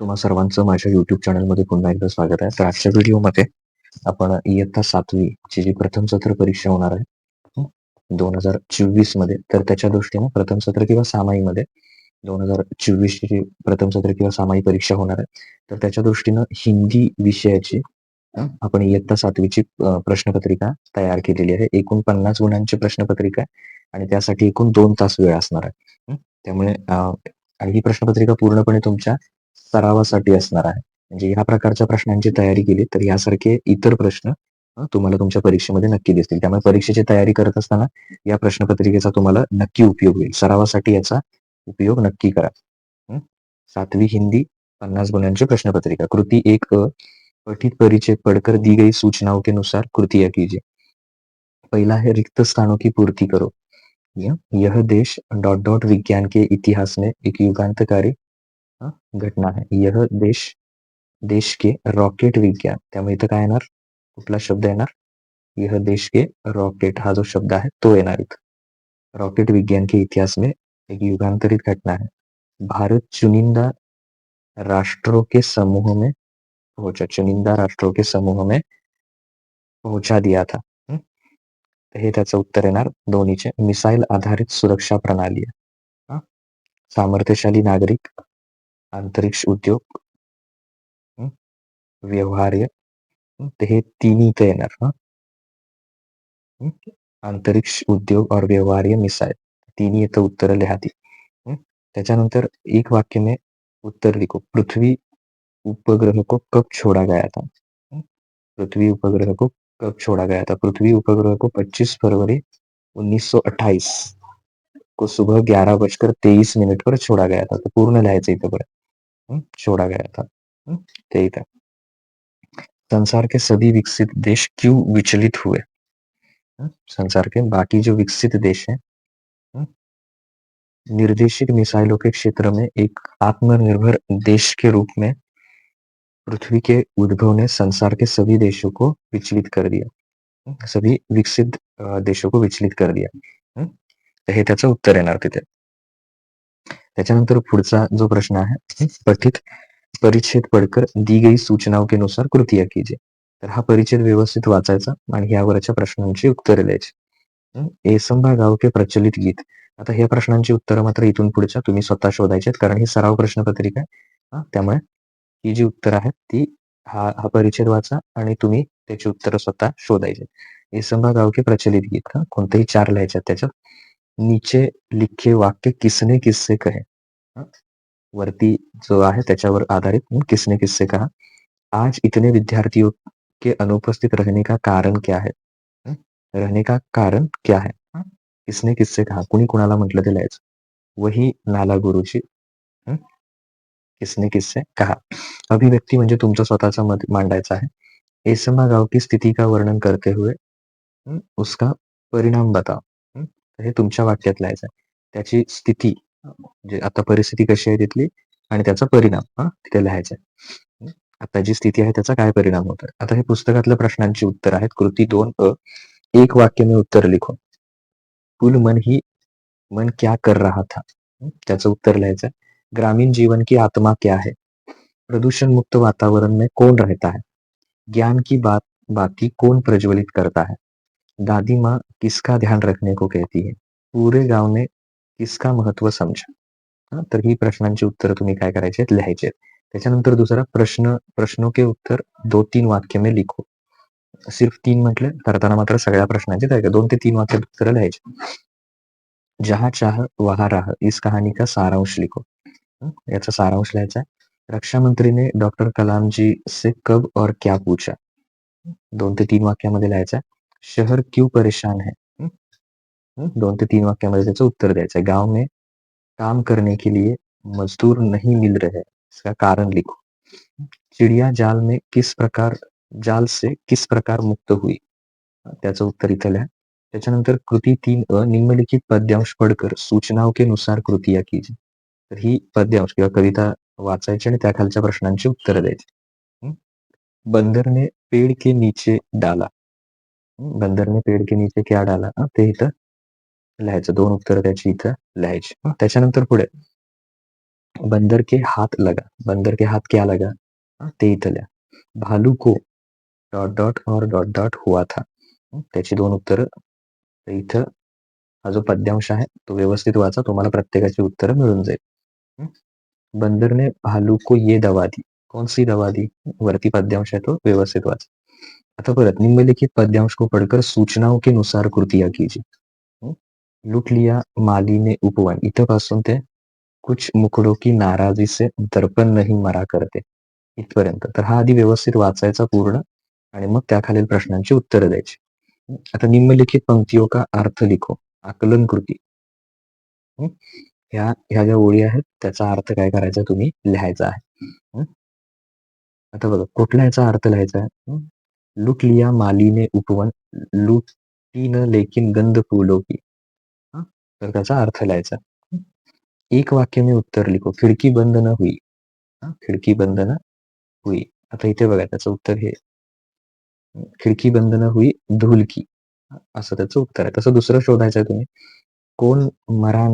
तुम्हा सर्वांचं माझ्या युट्यूब चॅनलमध्ये पुन्हा एकदा स्वागत आहे. तर आजच्या व्हिडिओमध्ये आपण इयत्ता सातवी ची जी प्रथम सत्र परीक्षा होणार आहे दोन हजार चोवीसमध्ये तर त्याच्या दृष्टीने प्रथम सत्र किंवा सामाईमध्ये दोन हजार चोवीस ची जी प्रथम सत्र किंवा सामाई परीक्षा होणार आहे तर त्याच्या दृष्टीनं हिंदी विषयाची आपण इयत्ता सातवीची प्रश्नपत्रिका तयार केलेली आहे. एकूण पन्नास गुणांची प्रश्नपत्रिका आहे आणि त्यासाठी एकूण दोन तास वेळ असणार आहे. त्यामुळे आणि ही प्रश्नपत्रिका पूर्णपणे तुमच्या सरावासाठी असणार आहे. म्हणजे ह्या प्रकारच्या प्रश्नांची तयारी केली तर यासारखे इतर प्रश्न तुम्हाला तुमच्या परीक्षेमध्ये नक्की दिसतील. त्यामुळे परीक्षेची तयारी करत असताना या प्रश्नपत्रिकेचा तुम्हाला नक्की उपयोग होईल. सरावासाठी याचा उपयोग नक्की करा. सातवी हिंदी पन्नास गुणांची प्रश्नपत्रिका. कृती एक अ पठित परिचय पढ़कर दी गई सूचनाओं के अनुसार कृतियां कीजिए पहला है रिक्त स्थानों की पूर्ति करो. यह यह देश डॉट डॉट विज्ञान के इतिहास में एक युगांतकारी अ, घटना है। यह देश देश के रॉकेट विज्ञान त्यामुळे इथं काय येणार? कुठला शब्द येणार? यह देश के रॉकेट हा जो शब्द आहे तो येणार इथं. रॉकेट विज्ञान के इतिहास में एक युगांतरित घटना है। भारत चुनिंदा राष्ट्रों के समूह में पहुँचा चुनिंदा राष्ट्रों के समूह में पहुँचा दिया था। हं? तर हे त्याचं उत्तर येणार दोन्हीचे. मिसाईल आधारित सुरक्षा प्रणाली आहे. हं? सामर्थ्यशाली नागरिक अंतरिक्ष उद्योग, हं? व्यवहार्य, हं? हे हं? हं? अंतरिक्ष उद्योग और व्यवहार्य मिसाइल तिन्ही इथं उत्तर लिहाती, हं? एक वाक्य में उत्तर लिखो पृथ्वी उपग्रह को कब छोड़ा गया था हं? पृथ्वी उपग्रह को कब छोड़ा गया था पृथ्वी उपग्रह को 25 फरवरी 1928 को सुबह ग्यारह बजकर तेईस मिनट पर छोड़ा गया था तो पूर्ण इथं बरं हं? छोड़ा गया था हं? ते इथं संसार के सभी विकसित देश क्यों विचलित हुए हं? संसार के बाकी जो विकसित देश हैं हं? निर्देशित मिसाइलों के क्षेत्र में एक आत्मनिर्भर देश के रूप में पृथ्वी के उद्भव ने संसार के सभी देशों को विचलित कर दिया हं? सभी विकसित देशों को विचलित कर दिया हं? हे उत्तर येणार तिथे त्याच्यानंतर पुढचा जो प्रश्न आहे पठित परिच्छेद पडकर दी गई सूचनाओं के अनुसार कृतिया कीजिए तर हा परिच्छेद व्यवस्थित वाचायचा आणि यावरच्या प्रश्नांची उत्तरे द्यायची. हं? एसंबा गाव के प्रचलित गीत. आता ह्या प्रश्नांची उत्तरं मात्र इथून पुढच्या तुम्ही स्वतः शोधायची कारण ही सराव प्रश्नपत्रिका आहे. त्यामुळे ही जी उत्तरं आहेत ती हा हा परिच्छेद वाचा आणि तुम्ही त्याची उत्तरं स्वतः शोधायचे. एसंबा गाव के प्रचलित गीत. हं? कोणतेही चार लिहायचे त्याच्यात. नीचे लिखे वाक्य किसने किससे कहे? वरती जो आहे त्याच्यावर आधारित? किसने किससे कहा आज इतने विद्यार्थियों के अनुपस्थित रहने का कारण क्या है? रहने का कारण क्या है? किसने किससे कहा कुणी कुणाला म्हटलं ते लिहायचं वही नाला गुरुजी हं? किसने किससे कहा अभिव्यक्ती म्हणजे तुमचं स्वतःचं मत मांडायचं आहे एसमा गाव की स्थिती का वर्णन करते हुए? उसका परिणाम बताओ? तर हे तुमच्या वाक्यात लिहायचं आहे त्याची स्थिती म्हणजे आता परिस्थिती कशी आहे तिथली आणि त्याचा परिणाम हा तिथे लिहायचा आहे. आता जी स्थिती आहे त्याचा काय परिणाम होतोय आता हे पुस्तकातल्या प्रश्नांची उत्तर आहेत. कृती दोन अ एक वाक्य मी उत्तर लिखो कुल मन ही मन क्या कर रहा था? त्याचं उत्तर लिहायचं ग्रामीण जीवन की आत्मा क्या है? प्रदूषण मुक्त वातावरण में कौन रहता है? ज्ञान की बात बाती कौन प्रज्वलित करता है? दादी माँ किसका ध्यान रखने को कहती है? पूरे गाव ने किसका महत्त्व समजा हा, तर ही प्रश्नांची उत्तर तुम्ही काय करायचे लिहायचे त्याच्यानंतर दुसरा प्रश्न प्रश्नों के उत्तर दो तीन वाक्य में लिखो. सिर्फ तीन म्हटलं करताना मात्र सगळ्या प्रश्नांचे काय दोन ते तीन वाक्यात उत्तर लिहायचे. जहा चाह वहा राह इस कहानी का सारांश लिखो. याचा सारांश लिहायचा रक्षा मंत्री ने डॉक्टर कलाम जी से कब और क्या पूछा? दोन ते तीन वाक्यामध्ये लिहायचा आहे. शहर क्यों परेशान है? हं, हं, दोन ते तीन वाक्यामध्ये त्याचं उत्तर द्यायचं आहे गाव में काम करने के लिए मजदूर नहीं मिल रहे इसका कारण लिखो. चिड़िया जाल में किस प्रकार जाल से किस प्रकार मुक्त हुई? त्याचं उत्तर इथं लिहा. त्याच्यानंतर कृती तीन अ निम्नलिखित पद्यांश पडकर सूचनाओं के अनुसार कृतिया कीजिए. तर ही पद्यांश किंवा कविता वाचायची आणि त्याखालच्या प्रश्नांची उत्तरं द्यायची. हं? बंदर ने पेड़ के नीचे डाला? बंदर ने पेड़ के नीचे क्या डाला? हं? ते इथं लिहायचं, दोन उत्तर त्याची इथं लिहायची? त्याच्यानंतर पुढे. बंदर के हात लगा. बंदर के हात क्या लगा? ते इथं लिहा. भालू को डॉट डॉट और डॉट डॉट हुआ था. त्याची दोन उत्तरं तर इथं हा जो पद्यांश आहे तो व्यवस्थित वाचा, तुम्हाला प्रत्येकाची उत्तरं मिळून जाईल. बंदर ने भालू को ये दवा दी. कौन सी दवा दी? वरती पद्यांश आहे तो व्यवस्थित वाचा. आता परत निम्नलिखित पद्यांश को पढ़कर सूचनाओं के नुसार कृतियां कीजिए लुट लूट लिया माली ने उपवन इथपासून ते कुछ मुकडो की नाराजी से दर्पण नहीं मरा करते. इथपर्यंत. तर हा आधी व्यवस्थित वाचायचा पूर्ण आणि मग त्याखालील प्रश्नांची उत्तरं द्यायची. आता निम्नलिखित पंक्तियों का अर्थ लिखो. आकलन कृती. ह्या ह्या ज्या ओळी आहेत त्याचा अर्थ काय करायचा तुम्ही? लिहायचा आहे. आता बघा कुठला याचा अर्थ लिहायचा आहे? लूट लिया माली ने उपवन लूटी न लेकिन गंध फूलों की. तर त्याचा अर्थ लिहायचा. एक वाक्य में उत्तर लिखो. खिडकी बंद न हुई. खिडकी बंद न हुई. आता इथे बघा त्याचं उत्तर हे. खिडकी बंद न हुई धूल की. असं त्याचं उत्तर आहे. तसं दुसरं शोधायचं आहे तुम्ही. कोण मरा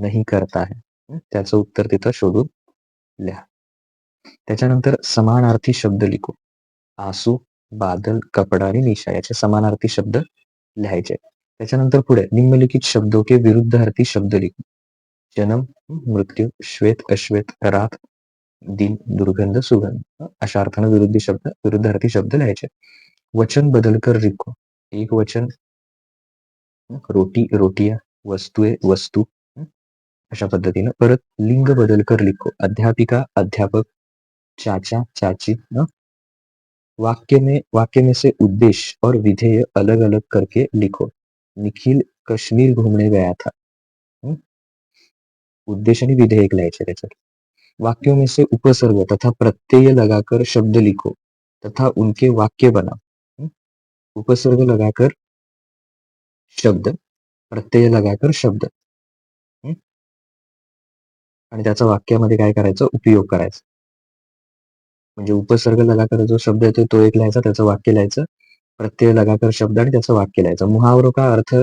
नाही करता है? त्याचं उत्तर तिथं शोधून लिहा. त्याच्यानंतर समानार्थी शब्द लिखो. आसू बादल कपडा आणि निशा याचे समानार्थी शब्द लिहायचे. त्याच्यानंतर पुढे निम्नलिखित शब्दों के विरुद्धार्थी शब्द लिखो जन्म मृत्यू श्वेत अश्वेत रात दिन दुर्गंध सुगंध. अशा अर्थानं विरुद्धी शब्द विरुद्धार्थी शब्द लिहायचे. वचन बदलकर लिखो एक वचन रोटी रोटिया वस्तुए वस्तू. अशा पद्धतीनं. परत लिंग बदलकर लिखो. अध्यापिका अध्यापक चाचा चाची वाक्य में वाक्य में से उद्देश्य और विधेय अलग अलग करके लिखो। निखिल कश्मीर घूमने गया था। उद्देश्य उद्देश आणि विधेयक लिहायचे त्याच्यात. वाक्यों में से उपसर्ग तथा प्रत्यय लगाकर शब्द लिखो तथा उनके वाक्य बनाओ। उपसर्ग लगाकर शब्द प्रत्यय लगाकर शब्द। आणि त्याचा वाक्यामध्ये काय करायचं? उपयोग करायचा. म्हणजे उपसर्ग लगाकर जो शब्द येतो तो एक लिहायचा त्याचं वाक्य लिहायचं. प्रत्यय लगाकर शब्द आणि त्याचं वाक्य लिहायचं. मुहावरो का अर्थ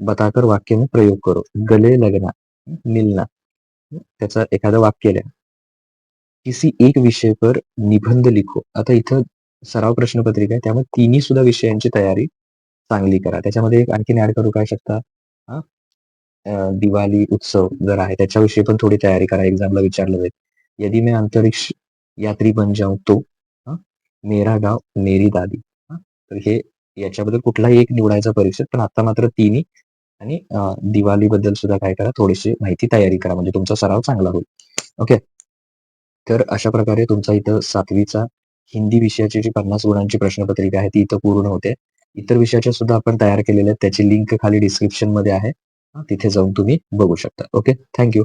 बताकर वाक्य में प्रयोग करो. गले लगना मिलना. त्याचं एखादं वाक्य लिहा. किसी एक विषय पर निबंध लिखो. आता इथं सराव प्रश्नपत्रिका आहे. त्यामुळे तिन्ही सुद्धा विषयांची तयारी चांगली करा. त्याच्यामध्ये एक आणखीन ऍड करू काय शकता? हा? दिवाळी उत्सव जर आहे त्याच्याविषयी पण थोडी तयारी करा. एक्झामला विचारलं जाईल. यदि मी अंतरिक्ष यात्री बन जाऊ तो मेरा गाव मेरी दादी तर हे याच्याबद्दल कुठलाही एक निवडायचा परीक्षेत पण आता मात्र तिन्ही आणि अं, दिवाळीबद्दल सुद्धा काय करा थोडीशी माहिती तयारी करा म्हणजे तुमचा सराव चांगला होईल. ओके? तर अशा प्रकारे तुमचा इथं सातवीचा हिंदी विषयाची जी पन्नास गुणांची प्रश्नपत्रिका आहे ती इथं पूर्ण होते. इतर विषयाच्या सुद्धा आपण तयार केलेल्या आहेत त्याची लिंक खाली डिस्क्रिप्शनमध्ये आहे. तिथे जाऊन तुम्ही बघू शकता. ओके? थँक्यू